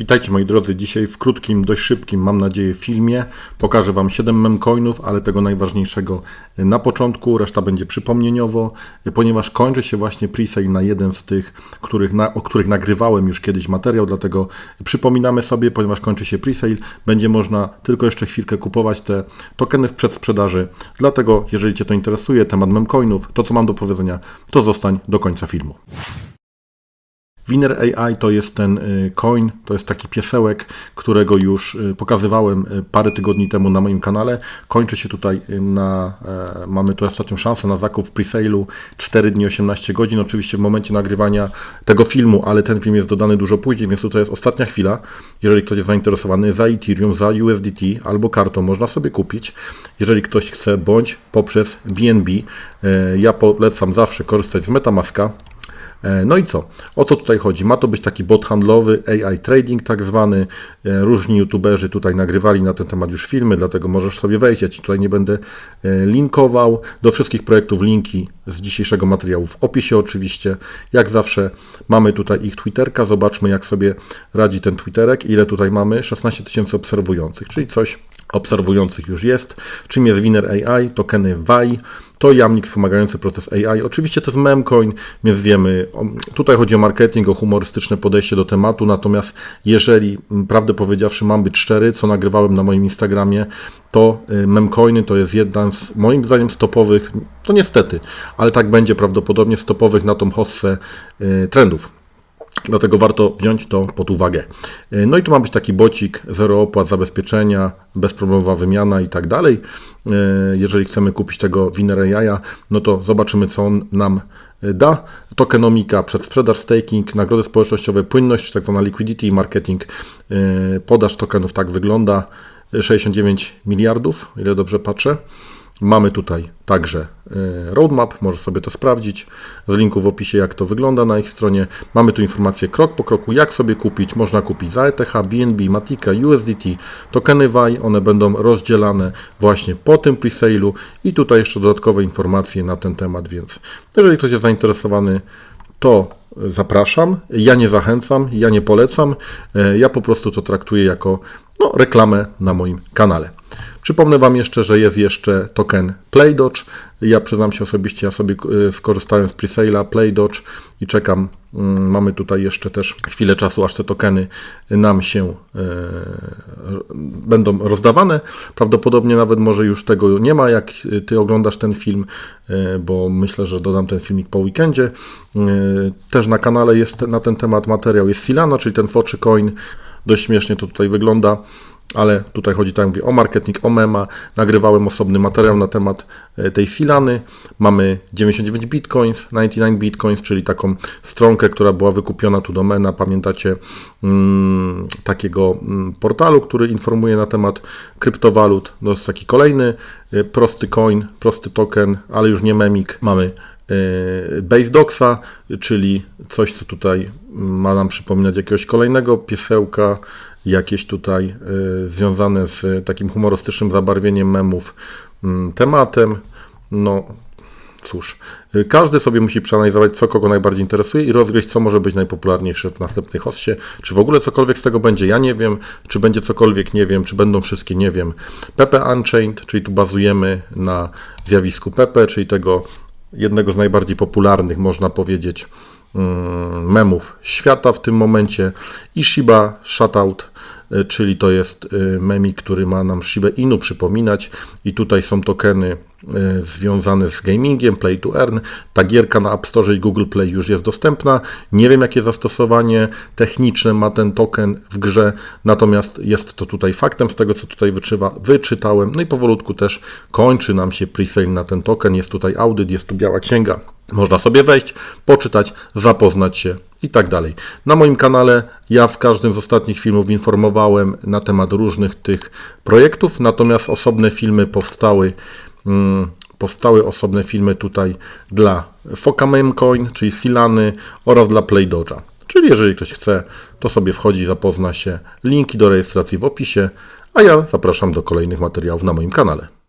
Witajcie moi drodzy, dzisiaj w krótkim, dość szybkim, mam nadzieję, filmie. Pokażę Wam 7 memcoinów, ale tego najważniejszego na początku, reszta będzie przypomnieniowo, ponieważ kończy się właśnie presale na jeden z tych, których na, o których nagrywałem już kiedyś materiał, dlatego przypominamy sobie, ponieważ kończy się presale, będzie można tylko jeszcze chwilkę kupować te tokeny w przedsprzedaży, dlatego jeżeli Cię to interesuje, temat memcoinów, to co mam do powiedzenia, to zostań do końca filmu. Winner AI to jest ten y, coin, to jest taki piesełek, którego już y, pokazywałem y, parę tygodni temu na moim kanale. Kończy się tutaj na, e, mamy tu ostatnią szansę na zakup w presale'u 4 dni 18 godzin, oczywiście w momencie nagrywania tego filmu, ale ten film jest dodany dużo później, więc tutaj jest ostatnia chwila. Jeżeli ktoś jest zainteresowany za Ethereum, za USDT albo kartą można sobie kupić. Jeżeli ktoś chce, bądź poprzez BNB, ja polecam zawsze korzystać z Metamaska, no i co? O co tutaj chodzi? Ma to być taki bot handlowy, AI trading tak zwany. E, różni youtuberzy tutaj nagrywali na ten temat już filmy, dlatego możesz sobie wejść. Ja Ci tutaj nie będę e, linkował. Do wszystkich projektów linki z dzisiejszego materiału w opisie oczywiście. Jak zawsze mamy tutaj ich Twitterka. Zobaczmy jak sobie radzi ten Twitterek. Ile tutaj mamy? 16 tysięcy obserwujących, czyli coś obserwujących już jest. Czym jest Winner AI? Tokeny VAI. To jamnik wspomagający proces AI. Oczywiście to jest memcoin, więc wiemy, tutaj chodzi o marketing, o humorystyczne podejście do tematu, natomiast jeżeli, prawdę powiedziawszy, mam być szczery, co nagrywałem na moim Instagramie, to y, memcoiny to jest jeden z, moim zdaniem, stopowych, to niestety, ale tak będzie prawdopodobnie stopowych na tą hossę y, trendów. Dlatego warto wziąć to pod uwagę. E, no i tu ma być taki bocik, zero opłat, zabezpieczenia, bezproblemowa wymiana i tak dalej. E, jeżeli chcemy kupić tego Winera Jaja, no to zobaczymy, co on nam e, da. Tokenomika, przedsprzedaż, staking, nagrody społecznościowe, płynność, tak zwana liquidity i marketing. Podaż tokenów tak wygląda. 69 miliardów, ile dobrze patrzę. Mamy tutaj także roadmap, możesz sobie to sprawdzić. Z linku w opisie, jak to wygląda na ich stronie. Mamy tu informacje krok po kroku, jak sobie kupić. Można kupić za ETH, BNB, Matika, USDT, tokeny VAI. One będą rozdzielane właśnie po tym presale'u i tutaj jeszcze dodatkowe informacje na ten temat, więc jeżeli ktoś jest zainteresowany, to zapraszam. Ja nie zachęcam, ja nie polecam. E, ja po prostu to traktuję jako no, reklamę na moim kanale. Przypomnę Wam jeszcze, że jest jeszcze token PlayDodge. Ja przyznam się osobiście, ja sobie e, skorzystałem z presale'a PlayDodge i czekam. Mm, mamy tutaj jeszcze też chwilę czasu, aż te tokeny nam się e, będą rozdawane. Prawdopodobnie nawet może już tego nie ma, jak Ty oglądasz ten film, e, bo myślę, że dodam ten filmik po weekendzie. Też na kanale jest na ten temat materiał, jest Silano, czyli ten Foczy Coin. Dość śmiesznie to tutaj wygląda ale tutaj chodzi, tak mówię, o marketing, o mema. Nagrywałem osobny materiał na temat e, tej filany. Mamy 99 bitcoins, 99 bitcoins, czyli taką stronkę, która była wykupiona tu domena. Pamiętacie mm, takiego mm, portalu, który informuje na temat kryptowalut. To jest taki kolejny e, prosty coin, prosty token, ale już nie memik. Mamy Base Doxa, czyli coś, co tutaj ma nam przypominać jakiegoś kolejnego piesełka, jakieś tutaj y, związane z takim humorystycznym zabarwieniem memów mm, tematem. No cóż, y, każdy sobie musi przeanalizować, co kogo najbardziej interesuje i rozgryźć, co może być najpopularniejsze w następnej hostie. Czy w ogóle cokolwiek z tego będzie, ja nie wiem. Czy będzie cokolwiek, nie wiem. Czy będą wszystkie, nie wiem. Pepe Unchained, czyli tu bazujemy na zjawisku Pepe, czyli tego jednego z najbardziej popularnych, można powiedzieć, mm, memów świata w tym momencie i Shiba Shutout czyli to jest e, memik, który ma nam Shiba Inu przypominać i tutaj są tokeny e, związane z gamingiem, Play to Earn. Ta gierka na App Store i Google Play już jest dostępna. Nie wiem, jakie zastosowanie techniczne ma ten token w grze, natomiast jest to tutaj faktem z tego, co tutaj wyczywa, wyczytałem. No i powolutku też kończy nam się presale na ten token. Jest tutaj audyt, jest tu biała księga. Można sobie wejść, poczytać, zapoznać się i tak dalej. Na moim kanale ja w każdym z ostatnich filmów informowałem na temat różnych tych projektów, natomiast osobne filmy powstały, mm, powstały osobne filmy tutaj dla Foka Coin, czyli Silany oraz dla PlayDoge'a. Czyli jeżeli ktoś chce, to sobie wchodzi, zapozna się. Linki do rejestracji w opisie, a ja zapraszam do kolejnych materiałów na moim kanale.